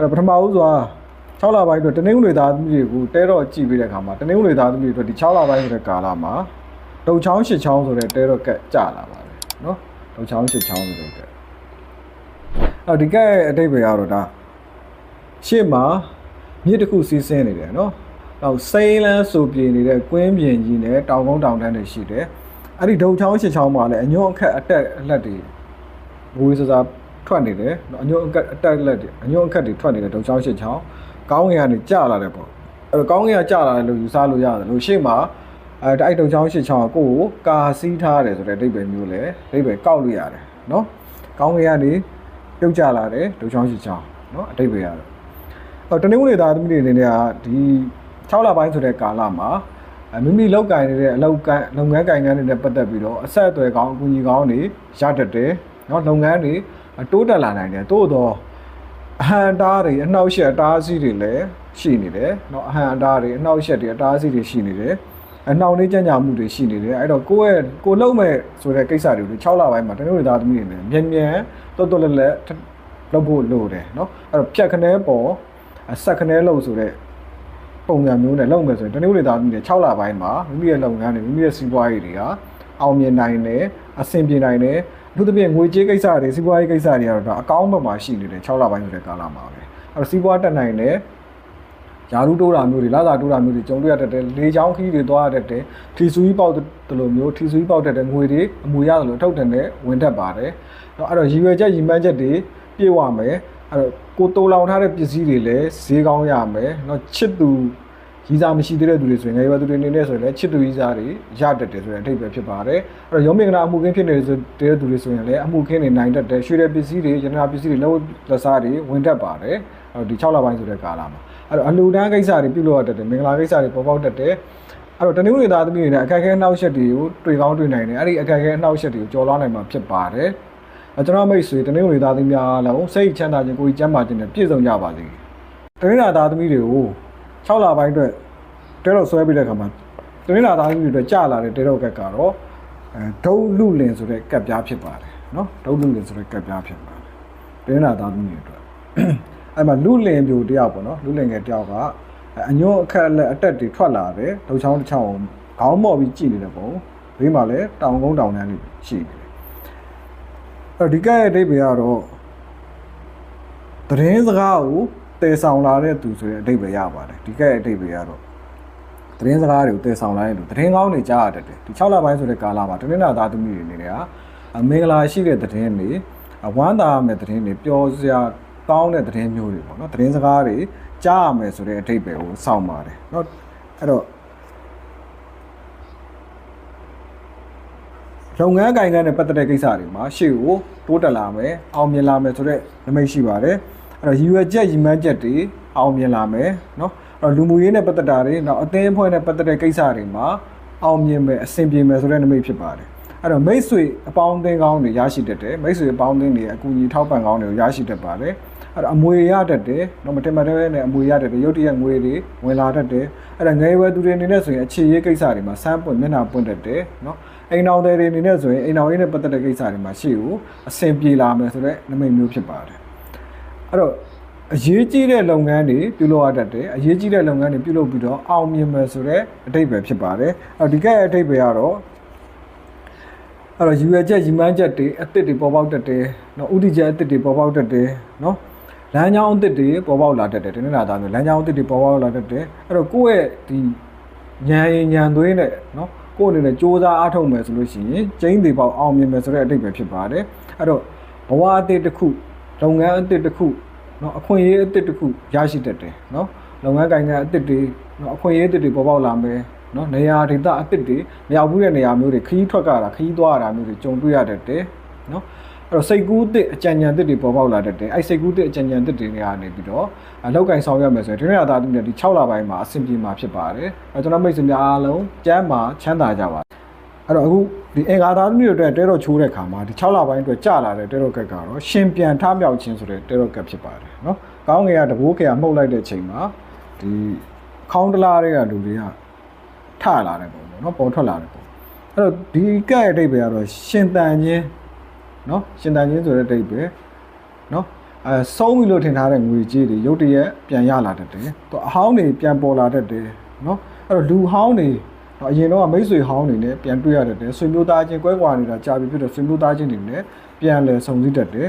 အဲ့တော့ပထမဦးစွာ6လပိုင်းအတွက်တနင်္ဂနွေသားသမီးတွေကိုတဲတော့ကြည့်ပြီးတဲ့အခါမှာတနင်္ဂနွေသားသမီးတွေအတွက်ဒီ6လပိုင်းဆိုတဲ့ကာလမှာတုံချောင်းရှစ်ချောင်းဆိုတဲ့တဲတော့ကက်ကြလာပါတယ်နော်တုံချောင်းရှစ်ချောင်းဆိုတဲ့ကက်အဲ့တော့ဒီကက်ရဲ့အတိတ်ပဲကတော့ဒါရှေ့မှာမြစ်တစ်ခုစီးဆင်းနေတယ်နော်နောက်စိမ်းလန်းစူပြေနေတဲ့ကွင်းပြင်ကြီးနဲ့တောင်ကုန်းတောင်တန်းတွေရှိတယ်အဲ့ဒီဒုံချောင်းရှစ်ချောင်းမှာလည်းအညွန့်အခက်အတက်အလက်တွေဘိုးစစား ထွက်နေတယ်နော်အညွန့်အကက်အတက်လက်တွေအညွန့်အခက်တွေထွက်နေတယ်ဒုံချောင်းရှစ်ချောင်းကောင်းငင်ကနေကျလာတယ်ပေါ့အဲ့တော့ကောင်းငင်ကကျလာတယ်လို့ယူဆလို့ရတယ်လို့ရှေ့မှာအဲတိုက်ဒုံချောင်းရှစ်ချောင်းကကိုယ့်ကိုကာစီးထားတယ်ဆိုတဲ့အဓိပ္ပာယ်မျိုးလေအဓိပ္ပာယ်ကောက်လို့ရတယ်နော်ကောင်းငင်ကနေပြုတ်ကျလာတယ်ဒုံချောင်းရှစ်ချောင်းနော်အဓိပ္ပာယ်ရတယ်ဟိုတနင်္ဂနွေသားသမီးတွေအနေနဲ့ကဒီ6လပိုင်းဆိုတဲ့ကာလမှာအဲမိမိလောက်ကင်နေတဲ့အလုပ်ကလုပ်ငန်းကင်ငန်းတွေနဲ့ပတ်သက်ပြီးတော့အဆက်အသွယ်ကောင်းအကူအညီကောင်းတွေရတတ်တယ်နော်လုပ်ငန်းတွေ တိုးတက်လာနိုင်တယ်တိုးတော့အဟံတားတွေအနှောက်အယှက်အတားအဆီးတွေလည်းရှိနေတယ်နော်အဟံအတားတွေအနှောက်အယှက်တွေအတားအဆီးတွေရှိနေတယ်အနှောင့်နှေးကြံ့ကြာမှုတွေရှိနေတယ်အဲ့တော့ကိုယ့်ရဲ့ကိုလုံးမဲ့ဆိုတဲ့ကိစ္စတွေကို6လပိုင်းမှာတနင်္ဂနွေသားသမီးတွေနဲ့မြန်မြန်တွတ်တွတ်လက်လက်လုပ်ဖို့လိုတယ်နော်အဲ့တော့ဖြတ်ခနဲပေါ်အဆက်ခနဲလို့ဆိုတဲ့ပုံစံမျိုးနဲ့လုပ်မယ်ဆိုရင်တနည်းလေသားသမီးတွေ6လပိုင်းမှာမိမိရဲ့လုပ်ငန်းတွေမိမိရဲ့စီးပွားရေးတွေကအောင်မြင်နိုင်တယ်အဆင်ပြေနိုင်တယ် အထူးသဖြင့်ငွေကြေးကိစ္စတွေစီးပွားရေးကိစ္စတွေကတော့ဒါအကောင်းဘက်မှာရှိနေတယ်6လပိုင်းဆိုတဲ့ကာလမှာပဲအဲ့တော့စီးပွားတက်နိုင်တယ်ယာရုတိုးတာမျိုးတွေလာသာတိုးတာမျိုးတွေကြုံတွေ့ရတတ်တယ်လေချောင်းခီးတွေသွားရတတ်တယ်ထီဆူကြီးပေါက်တယ်လို့မျိုးထီဆူကြီးပေါက်တတ်တဲ့ငွေတွေအမူရတယ်လို့အထုတ်တယ်နဲ့ဝင်တတ်ပါတယ်เนาะအဲ့တော့ရည်ရွယ်ချက်ရည်မှန်းချက်တွေပြည့်ဝမယ်အဲ့တော့ကိုတိုးလောင်ထားတဲ့ပစ္စည်းတွေလည်းဈေးကောင်းရမယ်เนาะချစ်သူ ရီစာမရှိသေးတဲ့သူတွေဆိုရင်ငယ်ရွယ်သူတွေအနေနဲ့ဆိုရင်လည်းချစ်သူရီစာတွေရတတ်တယ်ဆိုတဲ့အထိပ္ပယ်ဖြစ်ပါတယ်အဲ့တော့ရုံးမင်္ဂလာအမှုခင်းဖြစ်နေတဲ့ဆိုတဲ့သူတွေဆိုရင်လည်းအမှုခင်းနေနိုင်တတ်တယ်ရွှေတဲ့ပစ္စည်းတွေရတနာပစ္စည်းတွေလက်ဝတ်လက်စားတွေဝင်တတ်ပါတယ်အဲ့တော့ဒီ6လပိုင်းဆိုတဲ့ကာလမှာအဲ့တော့အလူတန်းကိစ္စတွေပြုလုပ်ရတတ်တယ်မင်္ဂလာကိစ္စတွေပေါ်ပေါက်တတ်တယ်အဲ့တော့တနင်္ဂနွေသားသမီးတွေနဲ့အခက်အခဲအနှောက်အယှက်တွေကိုတွေ့ကောင်းတွေ့နိုင်တယ်အဲ့ဒီအခက်အခဲအနှောက်အယှက်တွေကိုကျော်လွှားနိုင်မှာဖြစ်ပါတယ်အဲကျွန်တော်မိတ်ဆွေတနင်္ဂနွေသားသမီးများအားလုံးစိတ်ချမ်းသာခြင်းကိုယ်ကြီးကျန်းမာခြင်းနဲ့ပြည့်စုံကြပါစေတနင်္လာသားသမီးတွေကို6လပိုင်းအတွက် တဲတော့ဆွဲပြီးတဲ့အခါမှာတနင်္လာသားကြီးတွေအတွက်ကြာလာတဲ့တဲတော့ကက်ကတော့အဲဒုံလူလင်ဆိုတဲ့ကက်ပြားဖြစ်ပါတယ်နော်ဒုံလူလင်ဆိုတဲ့ကက်ပြားဖြစ်ပါတယ်တနင်္လာသားကြီးတွေအတွက်အဲ့မှာလူလင်ပြိုတယောက်ပေါ့နော်လူလင်ငယ်တယောက်ကအညွန့်အခက်အလက်အတက်တွေထွက်လာတယ်ဒုံချောင်းတစ်ချောင်းခေါင်းမော့ပြီးကြည့်နေတဲ့ပုံဘေးမှာလည်းတောင်ကုန်းတောင်တန်းလေးရှိနေတယ်အဲ့တော့ဒီကက်ရဲ့အဓိပ္ပာယ်ကတော့သတင်းစကားကိုတည်ဆောင်လာတဲ့သူဆိုတဲ့အဓိပ္ပာယ်ရပါတယ်ဒီကက်ရဲ့အဓိပ္ပာယ်ကတော့ သတင်းစကားတွေကိုတည်ဆောင်လာတဲ့လူသတင်းကောင်းတွေကြားရတတ်တယ်ဒီ6လပိုင်းဆိုတဲ့ကာလမှာတနင်္လာသားသမီးတွေအနေနဲ့ကအမင်္ဂလာရှိတဲ့သတင်းတွေအဝမ်းသာမဲ့သတင်းတွေပျော်စရာကောင်းတဲ့သတင်းမျိုးတွေပေါ့နော်သတင်းစကားတွေကြားရမယ်ဆိုတဲ့အထိပ္ပယ်ကိုစောင့်ပါတယ်เนาะအဲ့တော့လုပ်ငန်းကိုင်ငန်းနဲ့ပတ်သက်တဲ့ကိစ္စတွေမှာရှေ့ကိုတိုးတက်လာမယ်အောင်မြင်လာမယ်ဆိုတဲ့နမိတ်ရှိပါတယ်အဲ့တော့ရည်ရွယ်ချက်ရည်မှန်းချက်တွေအောင်မြင်လာမယ်เนาะအဲ့တော့ လူမှုရေးနဲ့ပတ်သက်တာတွေနောက်အသင်းအဖွဲ့နဲ့ပတ်သက်တဲ့ကိစ္စတွေမှာအောင်မြင်မယ်အဆင်ပြေမယ်ဆိုတဲ့နမိတ်ဖြစ်ပါတယ်အဲ့တော့မိတ်ဆွေအပေါင်းအသင်းကောင်းတွေရရှိတတ်တယ်မိတ်ဆွေအပေါင်းအသင်းတွေအကူအညီထောက်ပံ့ကောင်းတွေကိုရရှိတတ်ပါတယ်အဲ့တော့အမွေရတတ်တယ်နော်မတင်မတဲ့နဲ့အမွေရတတ်တယ်ရုတ်တရက်ငွေတွေဝင်လာတတ်တယ်အဲ့ဒါငယ်ရွယ်သူတွေအနေနဲ့ဆိုရင်အခြေရေးကိစ္စတွေမှာစမ်းပွင့်မျက်နှာပွင့်တတ်တယ်နော်အိမ်တော်တွေအနေနဲ့ဆိုရင်အိမ်တော်ရေးနဲ့ပတ်သက်တဲ့ကိစ္စတွေမှာရှေ့ကိုအဆင်ပြေလာမယ်ဆိုတဲ့နမိတ်မျိုးဖြစ်ပါတယ်အဲ့တော့ အရေးကြီးတဲ့လုပ်ငန်းတွေပြုလုပ်ရတတ်တယ်အရေးကြီးတဲ့လုပ်ငန်းတွေပြုလုပ်ပြီးတော့အောင်မြင်မယ်ဆိုတဲ့အတိတ်ပဲဖြစ်ပါတယ်အဲ့တော့ဒီကဲ့ရဲ့အတိတ်ပဲကတော့အဲ့တော့ရည်ရွယ်ချက်ရည်မှန်းချက်တွေအသစ်တွေပေါ်ပေါက်တတ်တယ်နော်ဥတီချက်အသစ်တွေပေါ်ပေါက်တတ်တယ်နော်လမ်းကြောင်းအသစ်တွေပေါ်ပေါက်လာတတ်တယ်ဒီနေ့လာသားမျိုးလမ်းကြောင်းအသစ်တွေပေါ်ပေါက်လာတတ်တယ်အဲ့တော့ကိုယ့်ရဲ့ဒီညံရင်ညံသွေးနဲ့နော်ကိုယ့်အနေနဲ့စ조사အားထုတ်မယ်ဆိုလို့ရှိရင်ကျင်းသေးပေါက်အောင်မြင်မယ်ဆိုတဲ့အတိတ်ပဲဖြစ်ပါတယ်အဲ့တော့ဘဝအသစ်တစ်ခုလုပ်ငန်းအသစ်တစ်ခု နော်အခွင့်အရေးအသစ်တစ်ခုရရှိတတ်တယ်နော်လုပ်ငန်းကိုင်ကအသစ်တွေနော်အခွင့်အရေးအသစ်တွေပေါ်ပေါက်လာမယ်နော်နေရာဒေသအသစ်တွေမရောက်ဘူးတဲ့နေရာမျိုးတွေခရီးထွက်ကြတာခရီးသွားရတာမျိုးတွေကြုံတွေ့ရတတ်တယ်နော်အဲ့တော့စိတ်ကူးအသစ်အကြံဉာဏ်အသစ်တွေပေါ်ပေါက်လာတတ်တယ်အဲ့စိတ်ကူးအသစ်အကြံဉာဏ်အသစ်တွေနေရာနေပြီးတော့အလောက်ကင်ဆောင်ရမယ်ဆိုရင်ဒီနေ့အသာသူတွေဒီ6လပိုင်းမှာအဆင်ပြေမှာဖြစ်ပါတယ်အဲ့ကျွန်တော်မိတ်ဆွေများအားလုံးကျမ်းမာချမ်းသာကြပါ အဲ့တော့အခုဒီအင်္ဂါသားသမီးတွေအတွက်တဲတော့ချိုးတဲ့ခါမှာဒီ6လပိုင်းအတွက်ကြာလာတဲ့တဲတော့ကက်ကတော့ရှင်ပြန်ထမြောက်ခြင်းဆိုတဲ့တဲတော့ကက်ဖြစ်ပါတယ်နော်ကောင်းငယ်ကတဘိုးကယ်ကမှုတ်လိုက်တဲ့ချိန်မှာဒီခေါင်းတလားတွေကလူတွေကထလာတဲ့ပုံပေါ့နော်ပေါ်ထွက်လာတဲ့ပုံအဲ့တော့ဒီကက်ရဲ့အဓိပ္ပာယ်ကတော့ရှင်တန်ခြင်းနော်ရှင်တန်ခြင်းဆိုတဲ့အဓိပ္ပာယ်နော်အဲဆုံးပြီလို့ထင်ထားတဲ့ငွေကြေးတွေရုတ်တရက်ပြန်ရလာတတ်တယ်သူအဟောင်းတွေပြန်ပေါ်လာတတ်တယ်နော်အဲ့တော့လူဟောင်းတွေ အရင်တော့မိတ်ဆွေဟောင်းတွေနဲ့ပြန်တွေ့ရတတ်တယ်ဆွေမျိုးသားချင်းကွဲကွာနေတာကြာပြီဖြစ်တော့ဆွေမျိုးသားချင်းတွေနဲ့ပြန်လဲဆုံစည်းတတ်တယ်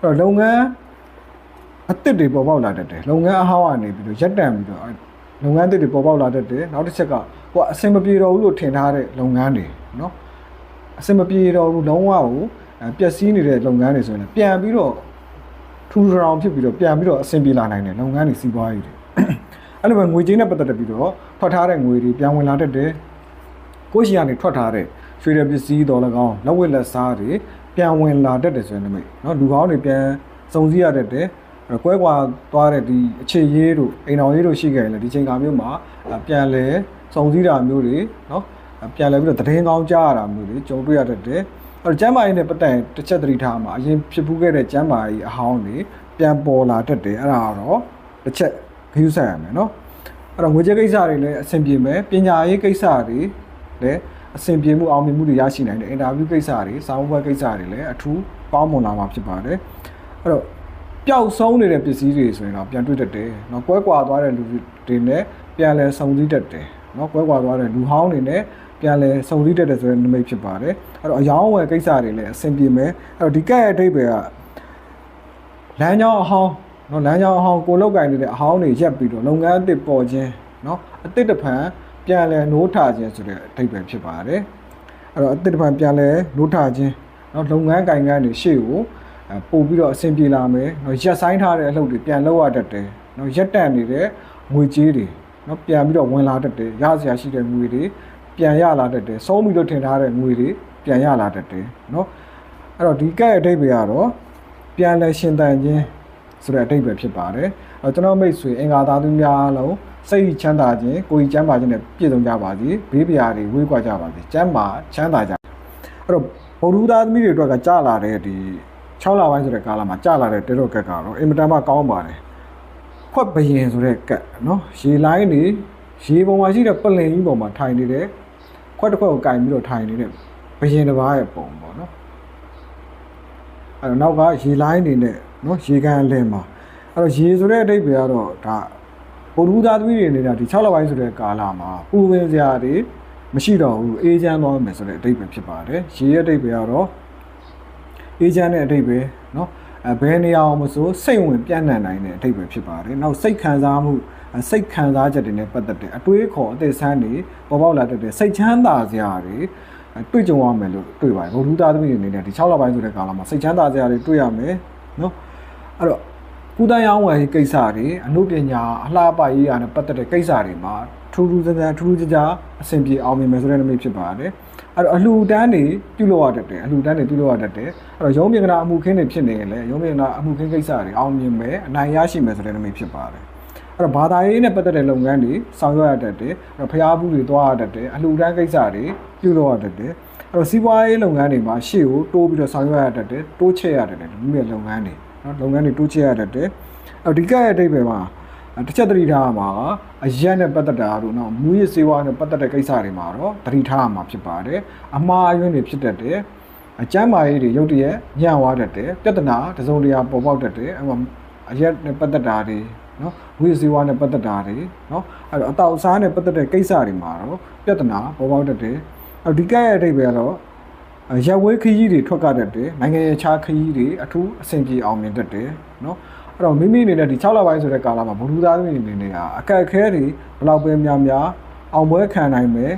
အဲ့တော့လုပ်ငန်းအသစ်တွေပေါ်ပေါက်လာတတ်တယ်လုပ်ငန်းအဟောင်းကနေပြီးတော့ရက်တန့်ပြီးတော့လုပ်ငန်းအသစ်တွေပေါ်ပေါက်လာတတ်တယ်နောက်တစ်ချက်ကဟိုအဆင်မပြေတော့ဘူးလို့ထင်ထားတဲ့လုပ်ငန်းတွေနော်အစင်မပြေတော့ဘူးလုံးဝကိုပျက်စီးနေတဲ့လုပ်ငန်းတွေဆိုရင်ပြန်ပြီးတော့ထူထောင်ဖြစ်ပြီးတော့ပြန်ပြီးတော့အဆင်ပြေလာနိုင်တယ်လုပ်ငန်းတွေစီးပွားရေးတွေအဲ့လိုပဲငွေကြေးနဲ့ပတ်သက်တဲ့ပြီးတော့ထွက်ထားတဲ့ငွေတွေပြန်ဝင်လာတတ်တယ် ကိုရှိရနေထွက်ထားတဲ့ရွှေရပစ္စည်းတော်လည်းကောင်းလက်ဝက်လက်စားတွေပြန်ဝင်လာတတ်တယ်ဆိုရင်နိမိတ်နော်လူကောင်းတွေပြန်စုံစည်းရတတ်တယ်ကွဲကွာသွားတဲ့ဒီအခြေရေးတို့အိမ်တော်ရေးတို့ရှိခဲ့ရင်လည်းဒီချိန်ကာမျိုးမှာပြန်လဲစုံစည်းတာမျိုးတွေနော်ပြန်လဲပြီးတော့တည်င်းကောင်းကြားရတာမျိုးတွေကြုံတွေ့ရတတ်တယ်အဲ့တော့ကျမ်းမာရေးနဲ့ပတ်သက်တစ်ချက်သတိထားမှာအရင်ဖြစ်ပူးခဲ့တဲ့ကျမ်းမာရေးအဟောင်းတွေပြန်ပေါ်လာတတ်တယ်အဲ့ဒါကတော့တစ်ချက်ခရူးဆိုင်ရမယ်နော်အဲ့တော့ငွေကြေးကိစ္စတွေလည်းအဆင်ပြေမယ်ပညာရေးကိစ္စတွေ လည်းအဆင်ပြေမှုအောင်မြင်မှုတွေရရှိနိုင်တယ်အင်တာဗျူးကိစ္စတွေစာမေးပွဲကိစ္စတွေလည်းအထူးပေါင်းမွန်လာမှာဖြစ်ပါတယ်အဲ့တော့ပျောက်ဆုံးနေတဲ့ပစ္စည်းတွေဆိုရင်တော့ပြန်တွေ့တတ်တယ်နော်ကွဲကွာသွားတဲ့လူတွေနဲ့ပြန်လဲစုံစည်းတတ်တယ်နော်ကွဲကွာသွားတဲ့လူဟောင်းတွေနဲ့ပြန်လဲစုံစည်းတတ်တယ်ဆိုတဲ့နိမိတ်ဖြစ်ပါတယ်အဲ့တော့အယောင်းဝယ်ကိစ္စတွေလည်းအဆင်ပြေမယ်အဲ့တော့ဒီကဲ့ရဲ့အဓိပ္ပာယ်ကလမ်းကြောင်းအဟောင်းနော်လမ်းကြောင်းအဟောင်းကိုလောက်ကင်နေတဲ့အဟောင်းတွေရက်ပြီးတော့လုပ်ငန်းအသစ်ပေါ်ခြင်းနော်အသစ်တစ်ဖန် ပြန်လဲနိုးထခြင်းဆိုတဲ့အဓိပ္ပာယ်ဖြစ်ပါတယ်အဲ့တော့အသစ်တစ်ဖန်ပြန်လဲနိုးထခြင်းเนาะလုပ်ငန်းကင်ကန်းတွေရှေ့ကိုပို့ပြီးတော့အဆင်ပြေလာမယ်เนาะရက်ဆိုင်ထားတဲ့အလုပ်တွေပြန်လုပ်ရတတ်တယ်เนาะရက်တန့်နေတဲ့ငွေကြေးတွေเนาะပြန်ပြီးတော့ဝင်လာတတ်တယ်ရစရာရှိတဲ့ငွေတွေပြန်ရလာတတ်တယ်ဆုံးပြီးတော့ထင်ထားတဲ့ငွေတွေပြန်ရလာတတ်တယ်เนาะအဲ့တော့ဒီကက်အဓိပ္ပာယ်ကတော့ပြန်လဲရှင်တန်ခြင်းဆိုတဲ့အဓိပ္ပာယ်ဖြစ်ပါတယ်အဲ့တော့ကျွန်တော်မိတ်ဆွေအင်္ဂါသားသူများအလုံး စိတ်ချမ်းသာခြင်းကိုယ်ကြီးချမ်းသာခြင်းနဲ့ပြည့်စုံကြပါစေဘေးပရာတွေဝေးကွာကြပါစေကျမ်းမာချမ်းသာကြအဲ့တော့ဗုဒ္ဓသားသမီးတွေအတွက်ကကြာလာတဲ့ဒီ6လပိုင်းဆိုတဲ့ကာလမှာကြာလာတဲ့တေတော့ကက်ကတော့အင်မတန်မှကောင်းပါတယ်ခွက်ဘယင်ဆိုတဲ့ကက်နော်ရေလိုင်းနေရေပေါ်မှာရှိတဲ့ပလင်ကြီးပေါ်မှာထိုင်နေတဲ့ခွက်တစ်ခွက်ကိုကင်ပြီးတော့ထိုင်နေတဲ့ဘယင်တစ်ပါးရဲ့ပုံပေါ့နော်အဲ့တော့နောက်ကရေလိုင်းနေနဲ့နော်ရေကန်အလင်းမှာအဲ့တော့ရေဆိုတဲ့အဓိပ္ပာယ်ကတော့ဒါ ဗုဒ္ဓသားသမီးတွေနေတာဒီ6လပိုင်းဆိုတဲ့ကာလမှာပူပင်စရာတွေမရှိတော့ဘူးအေးချမ်းသွားမယ်ဆိုတဲ့အဓိပ္ပာယ်ဖြစ်ပါတယ်ရေရဲ့အဓိပ္ပာယ်ကတော့အေးချမ်းတဲ့အဓိပ္ပာယ်နော်အဲဘယ်နေရာအောင်မဆိုစိတ်ဝင်ပြန့်နှံ့နိုင်တဲ့အဓိပ္ပာယ်ဖြစ်ပါတယ်နောက်စိတ်ခံစားမှုစိတ်ခံစားချက်တွေနဲ့ပတ်သက်တဲ့အတွေးခေါ်အသက်ဆန်းတွေပေါ်ပေါက်လာတတ်တဲ့စိတ်ချမ်းသာစရာတွေတွေ့ကြုံရမယ်လို့တွေ့ပါတယ်ဘုဒ္ဓသားသမီးတွေအနေနဲ့ဒီ6လပိုင်းဆိုတဲ့ကာလမှာစိတ်ချမ်းသာစရာတွေတွေ့ရမယ်နော်အဲ့တော့ ကုသရောင်းဝယ်ကိစ္စတွေအမှုပညာအလှပရေးရာနဲ့ပတ်သက်တဲ့ကိစ္စတွေမှာထူးထူးခြားခြားထူးထူးခြားခြားအဆင်ပြေအောင်မြင်မယ်ဆိုတဲ့နမိတ်ဖြစ်ပါတယ်အဲ့တော့အလှူဒန်းတွေပြုလုပ်ရတတ်တယ်အလှူဒန်းတွေပြုလုပ်ရတတ်တယ်အဲ့တော့ရုံးမြင်ကနာအမှုခင်းတွေဖြစ်နေရင်လည်းရုံးမြင်ကနာအမှုခင်းကိစ္စတွေအောင်မြင်မယ်အနိုင်ရရှိမယ်ဆိုတဲ့နမိတ်ဖြစ်ပါတယ်အဲ့တော့ဘာသာရေးနဲ့ပတ်သက်တဲ့လုပ်ငန်းတွေဆောင်ရွက်ရတတ်တယ်အဲ့တော့ဖျားဘူးတွေသွားရတတ်တယ်အလှူဒန်းကိစ္စတွေပြုလုပ်ရတတ်တယ်အဲ့တော့စီးပွားရေးလုပ်ငန်းတွေမှာရှေ့ကိုတိုးပြီးတော့ဆောင်ရွက်ရတတ်တယ်တိုးချဲ့ရတတ်တယ်ဒီမျိုးလုပ်ငန်းတွေ နော်လုပ်ငန်းတွေတိုးချဲ့ရတတ်တယ်အဲ့ဒီကရဲ့အဓိပ္ပာယ်မှာတစ်ချက်သတိထားမှာကအရက်နဲ့ပတ်သက်တာတို့နော်မူရစ်စေဝါနဲ့ပတ်သက်တဲ့ကိစ္စတွေမှာတော့သတိထားမှာဖြစ်ပါတယ်အမှားအယွင်းတွေဖြစ်တတ်တယ်အကျမ်းမာရေးတွေရုတ်တရက်ညံ့သွားတတ်တယ်ပြဿနာတစုံတရာပေါ်ပေါက်တတ်တယ်အဲ့မှာအရက်နဲ့ပတ်သက်တာတွေနော်ဝိစေဝါနဲ့ပတ်သက်တာတွေနော်အဲ့တော့အတောက်အစားနဲ့ပတ်သက်တဲ့ကိစ္စတွေမှာတော့ပြဿနာပေါ်ပေါက်တတ်တယ်အဲ့ဒီကရဲ့အဓိပ္ပာယ်ကတော့ ရက်ဝဲခရီးတွေထွက်ကြတတ်တယ်နိုင်ငံရေးခြားခရီးတွေအထူးအဆင်ပြေအောင်မြင်တတ်တယ်နော်အဲ့တော့မိမိအနေနဲ့ဒီ6လပိုင်းဆိုတဲ့ကာလမှာဘုလူသားသမီးအနေနဲ့ကအကက်ခဲတွေဘလောက်ပဲများများအောင်ပွဲခံနိုင်မယ်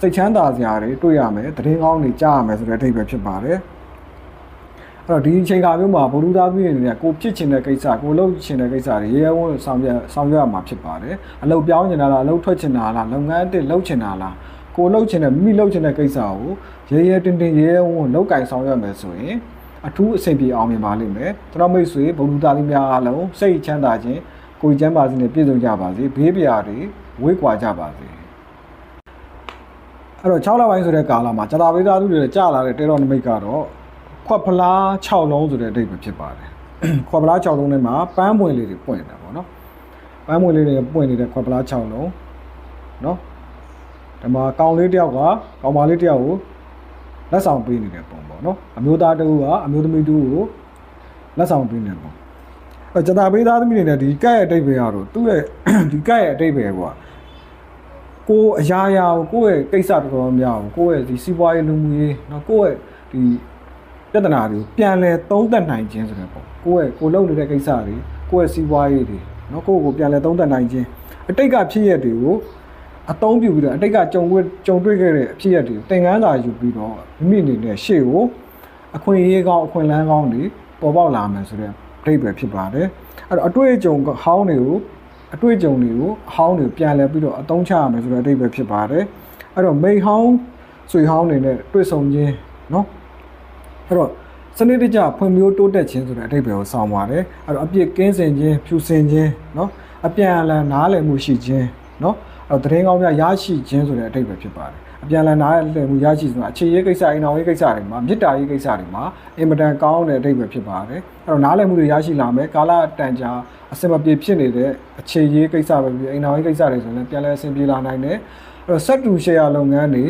စိတ်ချမ်းသာစရာတွေတွေ့ရမယ်သတင်းကောင်းတွေကြားရမယ်ဆိုတဲ့အဓိပ္ပာယ်ဖြစ်ပါတယ်အဲ့တော့ဒီအချိန်ကာမျိုးမှာဘုလူသားသမီးအနေနဲ့ကိုဖြစ်ချင်တဲ့ကိစ္စကိုလုပ်ချင်တဲ့ကိစ္စတွေရဲရဲဝံ့ဆောင်ရွက်ဆောင်ရွက်ရမှာဖြစ်ပါတယ်အလုပ်ပြောင်းချင်တာလားအလုပ်ထွက်ချင်တာလားလုပ်ငန်းအသစ်လုပ်ချင်တာလား ကိုလုပ်ချင်တဲ့မိမိလုပ်ချင်တဲ့ကိစ္စကိုရဲရဲတင်းတင်းရဲရဲဝံ့လုပ်ကင်ဆောင်ရွက်မယ်ဆိုရင်အထူးအဆင်ပြေအောင်မြင်ပါလိမ့်မယ်ကျွန်တော်မိတ်ဆွေဘုံလူသားလေးများအားလုံးစိတ်ချမ်းသာခြင်းကိုယ်ကျမ်းပါစေနဲ့ပြည့်စုံကြပါစေဘေးပရာတွေဝေးကွာကြပါစေအဲ့တော့6လပိုင်းဆိုတဲ့ကာလမှာဇတာဝိသားသူတွေကြာလာတဲ့တေတော်နမိတ်ကတော့ခွက်ဖလား6လုံးဆိုတဲ့အဓိပ္ပာယ်ဖြစ်ပါတယ်ခွက်ဖလား6လုံးထဲမှာပန်းပွင့်လေးတွေပွင့်တယ်ပေါ့နော်ပန်းပွင့်လေးတွေပွင့်နေတဲ့ခွက်ဖလား6လုံးနော် ဒီမှာကောင်လေးတယောက်ကကောင်မလေးတယောက်ကိုလက်ဆောင်ပေးနေတဲ့ပုံပေါ့နော်အမျိုးသားတူကအမျိုးသမီးတူကိုလက်ဆောင်ပေးနေပုံအဲကျွန်တော်ပေးသားသမီးတွေနဲ့ဒီကက်ရဲ့အတိတ်ပဲရတော့သူ့ရဲ့ဒီကက်ရဲ့အတိတ်ပဲကွာကိုအရာရာကိုကိုယ့်ရဲ့ကိစ္စတော်တော်များကိုကိုယ့်ရဲ့ဒီစီးပွားရေးလူမှုရေးနော်ကိုယ့်ရဲ့ဒီပြဿနာတွေပြန်လဲသုံးသပ်နိုင်ခြင်းဆိုတဲ့ပုံကိုယ့်ရဲ့ကိုလုပ်နေတဲ့ကိစ္စတွေကိုယ့်ရဲ့စီးပွားရေးတွေနော်ကိုယ့်ကိုပြန်လဲသုံးသပ်နိုင်ခြင်းအတိတ်ကဖြစ်ရတွေကို အသုံးပြုပြီးတော့အတိတ်ကကြုံတွေ့ကြုံတွေ့ခဲ့တဲ့အဖြစ်ရက်တွေသင်ခန်းစာယူပြီးတော့မိမိအနေနဲ့ရှေ့ကို အခွင့်အရေးကောင်းအခွင့်အလမ်းကောင်းတွေပေါ်ပေါက်လာမယ်ဆိုတဲ့ပြိပယ်ဖြစ်ပါတယ်အဲ့တော့အတွေ့အကြုံဟောင်းတွေကိုအတွေ့အကြုံတွေကိုအဟောင်းတွေပြန်လဲပြီးတော့အသုံးချရမယ်ဆိုတဲ့အဓိပ္ပာယ်ဖြစ်ပါတယ်အဲ့တော့မိန်ဟောင်းဆွေဟောင်းတွေနဲ့တွေ့ဆုံခြင်းเนาะအဲ့တော့စနစ်တကျဖွံ့ဖြိုးတိုးတက်ခြင်းဆိုတဲ့အဓိပ္ပာယ်ကိုဆောင်ပါတယ်အဲ့တော့အပြစ်ကင်းစင်ခြင်းဖြူစင်ခြင်းเนาะအပြန်အလှန်နားလည်မှုရှိခြင်းเนาะ အဲ့တော့သတင်းကောင်းများရရှိခြင်းဆိုတဲ့အဓိပ္ပာယ်ဖြစ်ပါတယ်အပြန်အလှန်နားလည်မှုရရှိဆိုတာအခြေရေးကိစ္စအိမ်တော်ရေးကိစ္စတွေမှာမေတ္တာရေးကိစ္စတွေမှာအင်မတန်ကောင်းတဲ့အဓိပ္ပာယ်ဖြစ်ပါတယ်အဲ့တော့နားလည်မှုတွေရရှိလာမယ်ကာလတန်ကြာအစင်မပြေဖြစ်နေတဲ့အခြေရေးကိစ္စပဲပြီးအိမ်တော်ရေးကိစ္စတွေဆိုရင်လည်းပြန်လည်အဆင်ပြေလာနိုင်တယ်အဲ့တော့စက်တူရှယ်ယာလုပ်ငန်းတွေ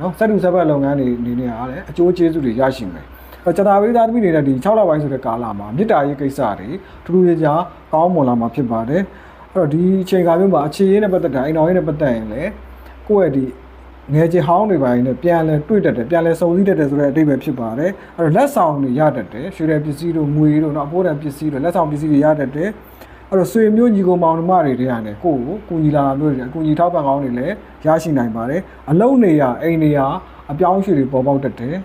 နော်စက်တူစက်ပတ်လုပ်ငန်းတွေအနေနဲ့အားလည်းအကျိုးကျေးဇူးတွေရရှိမယ်အဲ့ကျတာဝိသားသမီးနေတဲ့ဒီ6လပိုင်းဆိုတဲ့ကာလမှာမေတ္တာရေးကိစ္စတွေထူးထူးခြားခြားကောင်းမွန်လာမှာဖြစ်ပါတယ် အဲ့တော့ဒီအချိန်ကာလမျိုးမှာအခြေရေးနဲ့ပတ်သက်တာအိမ်တော်ရေးနဲ့ပတ်သက်ရင်လည်းကိုယ့်ရဲ့ဒီငယ်ချင်ဟောင်းတွေပိုင်းနဲ့ပြန်လဲတွေ့တတ်တယ်ပြန်လဲစုံစည်းတတ်တယ်ဆိုတဲ့အဓိပ္ပာယ်ဖြစ်ပါတယ်အဲ့တော့လက်ဆောင်တွေရတတ်တယ်ရွှေတဲ့ပစ္စည်းတို့ငွေတို့နော်အဖိုးတန်ပစ္စည်းတို့လက်ဆောင်ပစ္စည်းတွေရတတ်တယ်အဲ့တော့ဆွေမျိုးညီကိုမောင်နှမတွေတည်းရတယ်ကိုယ့်ကိုကူညီလာတာမျိုးတွေအကူညီထောက်ပံ့ကောင်းတွေလည်းရရှိနိုင်ပါတယ်အလုံးနေရအိမ်နေရအပြောင်းအရွှေ့တွေပေါ်ပေါက်တတ်တယ်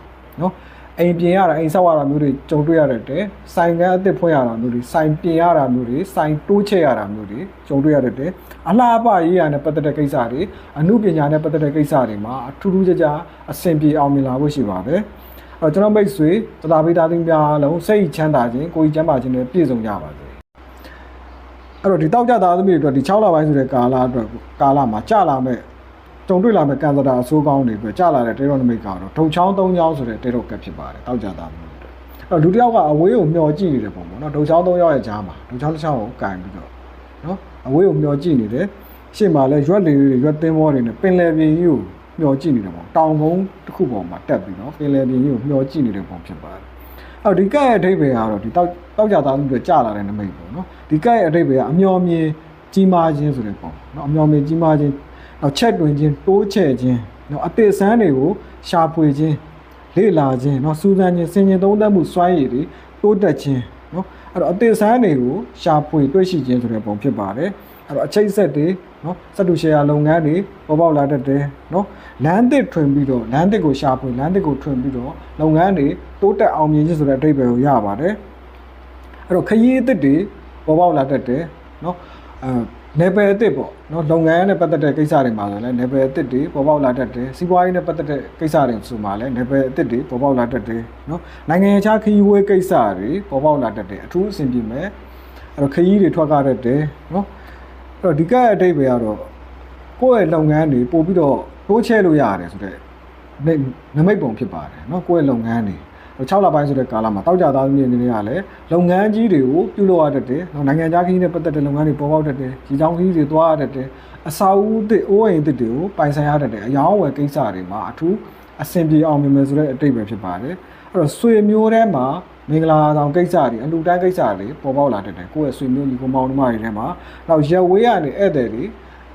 နော် အိမ်ပြင်ရတာအိမ်ဆောက်ရတာမျိုးတွေကြုံတွေ့ရတတ်တယ်ဆိုင်ကန်းအသစ်ဖွင့်ရတာမျိုးတွေဆိုင်ပြင်ရတာမျိုးတွေဆိုင်တိုးချဲ့ရတာမျိုးတွေကြုံတွေ့ရတတ်တယ်အလားအပရေးရနဲ့ပတ်သက်တဲ့ကိစ္စတွေအမှုပညာနဲ့ပတ်သက်တဲ့ကိစ္စတွေမှာအထူးထူးခြားခြားအဆင်ပြေအောင်မြင်လာဖို့ရှိပါတယ်အဲ့တော့ကျွန်တော်မိတ်ဆွေသတာပိသားသိန်းများလုံးစိတ်ချမ်းသာခြင်းကိုယ်ကြီးချမ်းသာခြင်းနဲ့ပြည့်စုံကြပါစေအဲ့တော့ဒီတောက်ကြသားသမီးတွေအတွက်ဒီ6လပိုင်းဆိုတဲ့ကာလအတွက်ကာလမှာကြာလာမဲ့ ကြုံတွေ့လာမဲ့ကန်စတာအဆိုးကောင်းတွေအတွက်ကြာလာတဲ့တေရောနမိတ်ကတော့ထုံချောင်း၃ချောင်းဆိုတဲ့တေရောကတ်ဖြစ်ပါတယ်တောက်ကြသားသမီးတွေအတွက်အဲ့တော့လူတစ်ယောက်ကအဝေးကိုမျောကြည့်နေတဲ့ပုံပေါ့နော်ထုံချောင်း၃ချောင်းရဲ့ကြားမှာထုံချောင်းတစ်ချောင်းကိုကန်ပြီးတော့နော်အဝေးကိုမျောကြည့်နေတယ်ရှေ့မှာလဲရွက်လေးတွေရွက်သင်းဘောတွေနဲ့ပင်လယ်ပြင်ကြီးကိုမျောကြည့်နေတဲ့ပုံတောင်ကုန်းတစ်ခုပေါ်မှာတက်ပြီးတော့ပင်လယ်ပြင်ကြီးကိုမျောကြည့်နေတဲ့ပုံဖြစ်ပါတယ်အော်ဒီကတ်ရဲ့အဓိပ္ပာယ်ကတော့ဒီတောက်တောက်ကြသားမှုတွေကြာလာတဲ့နမိတ်ပေါ့နော်ဒီကတ်ရဲ့အဓိပ္ပာယ်ကအမျော်မြင်ကြီးမားခြင်းဆိုတဲ့ပုံနော်အမျော်မြင်ကြီးမားခြင်း နောက်ချက်တွင်ခြင်းတိုးချဲ့ခြင်းနော်အသေးစမ်းတွေကိုရှာဖွေခြင်းလေ့လာခြင်းနော်စူးစမ်းခြင်းစင်ကျင်သုံးသပ်မှုစွမ်းရည်တွေတိုးတက်ခြင်းနော်အဲ့တော့အသေးစမ်းတွေကိုရှာဖွေတွေ့ရှိခြင်းဆိုတဲ့ပုံဖြစ်ပါတယ်အဲ့တော့အချိတ်ဆက်တွေနော်စက်တူရှယ်ယာလုပ်ငန်းတွေပေါ်ပေါက်လာတတ်တယ်နော်လမ်းသစ်ထွင်ပြီးတော့လမ်းသစ်ကိုရှာဖွေလမ်းသစ်ကိုထွင်ပြီးတော့လုပ်ငန်းတွေတိုးတက်အောင်မြင်ခြင်းဆိုတဲ့အဓိပ္ပာယ်ကိုရပါတယ်အဲ့တော့ခရီးအသစ်တွေပေါ်ပေါက်လာတတ်တယ်နော်အဲ နယ်ပယ်အသစ်ပေါ့နော်လုပ်ငန်းနဲ့ပတ်သက်တဲ့ကိစ္စတွေမှာဆိုလည်းနယ်ပယ်အသစ်တွေပေါ်ပေါက်လာတတ်တယ်စီးပွားရေးနဲ့ပတ်သက်တဲ့ကိစ္စတွေဆိုမှလည်းနယ်ပယ်အသစ်တွေပေါ်ပေါက်လာတတ်တယ်နော်နိုင်ငံခြားခရီးဝေးကိစ္စတွေပေါ်ပေါက်လာတတ်တယ်အထူးအဆင်ပြေမယ်အဲ့တော့ခရီးတွေထွက်ကားတတ်တယ်နော်အဲ့တော့ဒီကရဲ့အတိတ်ပဲကတော့ကိုယ့်ရဲ့လုပ်ငန်းတွေပို့ပြီးတော့တိုးချဲ့လို့ရတယ်ဆိုတော့နမိတ်ပုံဖြစ်ပါတယ်နော်ကိုယ့်ရဲ့လုပ်ငန်းတွေ 6လပိုင်းဆိုတဲ့ကာလမှာတောက်ကြသားသမီးအနေနဲ့ကလည်းလုပ်ငန်းကြီးတွေကိုပြုလုပ်ရတတ်တယ်။နော်နိုင်ငံခြားခရီးနဲ့ပတ်သက်တဲ့လုပ်ငန်းတွေပေါ်ပေါက်တတ်တယ်။ဒီကြောင်ခရီးတွေသွားရတတ်တယ်။အစာအုပ်တွေအိုးအိမ်တွေတွေကိုပိုင်ဆိုင်ရတတ်တယ်။အယောင်းဝယ်ကိစ္စတွေမှာအထူးအဆင်ပြေအောင်မြင်မယ်ဆိုတဲ့အတိတ်ပဲဖြစ်ပါတယ်။အဲ့တော့ဆွေမျိုးထဲမှာမင်္ဂလာဆောင်ကိစ္စတွေအလူတန်းကိစ္စတွေပေါ်ပေါက်လာတတ်တယ်။ကိုယ့်ရဲ့ဆွေမျိုးညီကိုမောင်နှမတွေထဲမှာနောက်ရက်ဝေးရနေဧည့်သည်တွေ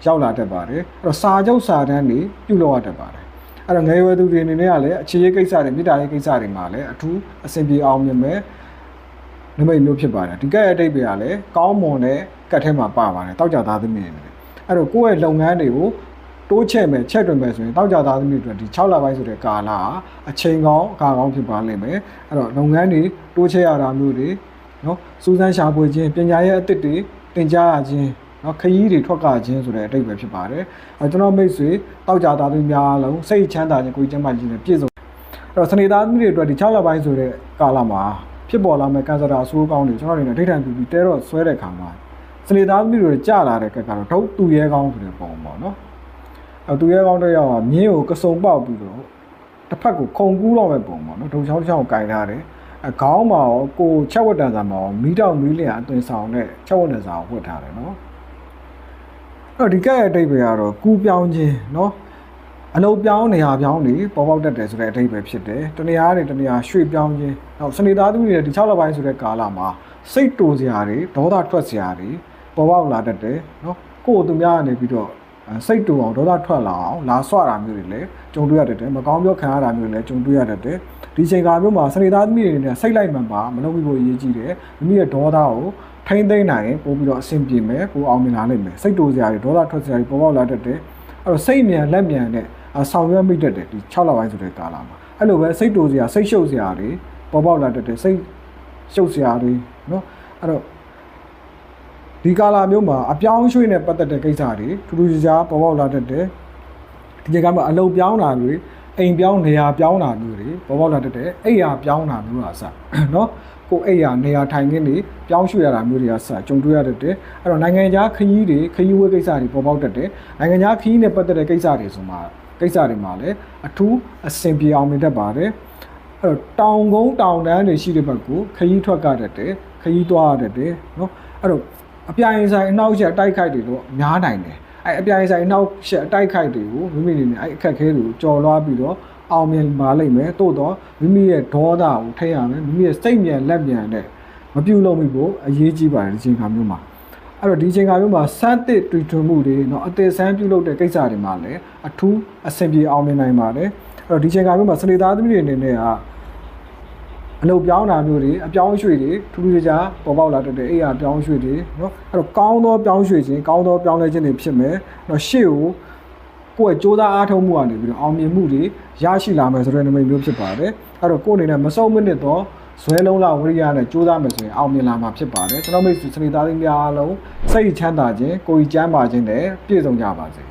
ရောက်လာတတ်ပါတယ်။အဲ့တော့စာချုပ်စာတမ်းတွေပြုလုပ်ရတတ်ပါတယ်။ အဲ့တော့ငယ်ရွယ်သူတွေအနေနဲ့ကလည်းအခြေရေးကိစ္စတွေမြေတားရေးကိစ္စတွေမှာလည်းအထူးအဆင်ပြေအောင်မြင်မယ်နမိတ်မျိုးဖြစ်ပါတယ်ဒီကက်ရဲ့အတိတ်ပဲကလည်းကောင်းမွန်တဲ့ကတ်ထဲမှာပါပါတယ်တောက်ကြသားသမီးတွေနဲ့အဲ့တော့ကိုယ့်ရဲ့လုပ်ငန်းတွေကိုတိုးချဲ့မယ်ချက်တွင်မယ်ဆိုရင်တောက်ကြသားသမီးတွေဒီ6လပိုင်းဆိုတဲ့ကာလအချိန်ကောင်းအခါကောင်းဖြစ်ပါလိမ့်မယ်အဲ့တော့လုပ်ငန်းတွေတိုးချဲ့ရတာမျိုးတွေနော်စူးစမ်းရှာဖွေခြင်းပညာရဲ့အသစ်တွေသင်ကြားရခြင်း နော်ခရီးတွေထွက်ကခြင်းဆိုတဲ့အတိတ်ပဲဖြစ်ပါတယ်အဲကျွန်တော်မိတ်ဆွေတောက်ကြသားသမီးများလုံးစိတ်ချမ်းသာခြင်းကိုယ်ကျမ်းမာခြင်းနဲ့ပြည့်စုံအဲ့တော့စနေသားသမီးတွေအတွက်ဒီ6လပိုင်းဆိုတဲ့ကာလမှာဖြစ်ပေါ်လာမဲ့ကန်ဆာတာအဆိုးကောင်းတွေကျွန်တော်တို့နဲ့ဒိဋ္ဌိုင်ပူပြီးတဲတော့ဆွဲတဲ့ခါမှာစနေသားသမီးတွေကြာလာတဲ့ကက်ကတော့ထုတ်သူရဲကောင်းဆိုတဲ့ပုံပေါ့နော်အဲသူရဲကောင်းတဲ့ယောက်ကမြင်းကိုကစုံပေါက်ပြီးတော့တစ်ဖက်ကိုခုံကူးတော့မဲ့ပုံပေါ့နော်ဒုံချောင်းတစ်ချောင်းကိုကင်ထားတယ်အခေါင်းမှာရောကိုချက်ဝတ်တန်စာမှာရောမီးတောင်မီးလျံအသွင်ဆောင်တဲ့ချက်ဝတ်တန်စာကိုဝတ်ထားတယ်နော်အဲ့ တော့ဒီကက်ရဲ့အတိတ်ပဲကတော့ကူးပြောင်းခြင်းเนาะ အလုံးပြောင်းနေရာပြောင်းနေပေါ်ပေါက်တတ်တယ်ဆိုတဲ့အဓိပ္ပာယ်ဖြစ်တယ်တနေရာကနေတနေရာရွှေ့ပြောင်းခြင်းနောက်စနေသားသမီးတွေဒီ6လပိုင်းဆိုတဲ့ကာလမှာစိတ်တူစရာတွေဒေါသထွက်စရာတွေပေါ်ပေါက်လာတတ်တယ်နော်ကိုယ်သူများကနေပြီးတော့စိတ်တူအောင်ဒေါသထွက်လာအောင်လာဆွတာမျိုးတွေလည်းကြုံတွေ့ရတတ်တယ်မကောင်းပြောခံရတာမျိုးတွေလည်းကြုံတွေ့ရတတ်တယ်ဒီချိန်ကာမျိုးမှာစနေသားသမီးတွေနဲ့စိတ်လိုက်မှန်ပါမလုပ်ဘူးအရေးကြီးတယ်မိမိရဲ့ဒေါသကို ထိမ့်သိမ့်နိုင်ရင်ပို့ပြီးတော့အဆင်ပြေမယ်ပိုအောင်မြင်လာနိုင်မယ်စိတ်တူစရာတွေဒေါသထွက်စရာတွေပေါ်ပေါက်လာတတ်တယ်အဲ့တော့စိတ်မြန်လက်မြန်နဲ့အဆောင်ရွက်မိတတ်တယ်ဒီ6လပိုင်းဆိုတဲ့ကာလမှာအဲ့လိုပဲစိတ်တူစရာစိတ်ရှုပ်စရာတွေပေါ်ပေါက်လာတတ်တယ်စိတ်ရှုပ်စရာတွေနော်အဲ့တော့ဒီကာလမျိုးမှာအပြောင်းအရွှေ့နဲ့ပတ်သက်တဲ့ကိစ္စတွေထူးထူးခြားခြားပေါ်ပေါက်လာတတ်တယ်ဒီချိန်ကမှာအလုပ်ပြောင်းတာတွေအိမ်ပြောင်းနေရာပြောင်းတာမျိုးတွေပေါ်ပေါက်လာတတ်တယ်အိမ်ယာပြောင်းတာမျိုးအစနော် ကိုအိမ်ယာနေရာထိုင်ခင်းတွေပြောင်းရွှေ့ရတာမျိုးတွေကစကြုံတွေ့ရတတ်တယ်အဲ့တော့နိုင်ငံခြားခရီးတွေခရီးဝဲကိစ္စတွေပေါ်ပေါက်တတ်တယ်နိုင်ငံခြားခရီးနဲ့ပတ်သက်တဲ့ကိစ္စတွေဆိုမှကိစ္စတွေမှာလည်းအထူးအဆင်ပြေအောင်မြင်တတ်ပါတယ်အဲ့တော့တောင်ကုန်းတောင်တန်းတွေရှိတဲ့ဘက်ကိုခရီးထွက်ကတတ်တယ်ခရီးသွားရတတ်တယ်နော်အဲ့တော့အပြိုင်ဆိုင်အနောက်ချက်အတိုက်ခိုက်တွေတော့များနိုင်တယ်အဲ့အပြိုင်ဆိုင်အနောက်ချက်အတိုက်ခိုက်တွေကိုမိမိနေနဲ့အဲ့အခက်ခဲတွေကိုကြော်လွှားပြီးတော့ အောင်မြင်ပါလိမ့်မယ်တိုးတော့မိမိရဲ့ဒေါသကိုထိရရမယ်မိမိရဲ့စိတ်မြန်လက်မြန်နဲ့မပြုတ်လို့မိဖို့အရေးကြီးပါတယ်ဒီချိန်ခါမျိုးမှာအဲ့တော့ဒီချိန်ခါမျိုးမှာစမ်းသစ်တွေ့ထွန်းမှုတွေเนาะအသေးစမ်းပြုတ်လုပ်တဲ့ကိစ္စတွေမှာလည်းအထူးအဆင်ပြေအောင်မြင်နိုင်ပါတယ်အဲ့တော့ဒီချိန်ခါမျိုးမှာစနေသားသမီးတွေအနေနဲ့ကအလုပ်ပြောင်းတာမျိုးတွေအပြောင်းအရွှေ့တွေထူးထူးခြားခြားပေါ်ပေါက်လာတတ်တဲ့အိယာပြောင်းအရွှေ့တွေเนาะအဲ့တော့ကောင်းသောပြောင်းရွှေ့ခြင်းကောင်းသောပြောင်းလဲခြင်းတွေဖြစ်မယ်เนาะရှေ့ကို ကိုယ့်ရဲ့စ조사အားထုတ်မှုကနေပြီးတော့အောင်မြင်မှုတွေရရှိလာမယ်ဆိုတဲ့နမိတ်မျိုးဖြစ်ပါတယ်အဲ့တော့ကိုယ့်အနေနဲ့မဆုံးမနစ်တော့ဇွဲလုံးလာဝိရိယနဲ့စူးစမ်းမယ်ဆိုရင်အောင်မြင်လာမှာဖြစ်ပါတယ်ကျွန်တော်မိတ်ဆွေစနေသားလေးများအားလုံးစိတ်ချမ်းသာခြင်းကိုယ်ကြီးကျမ်းပါခြင်းနဲ့ပြည့်စုံကြပါစေ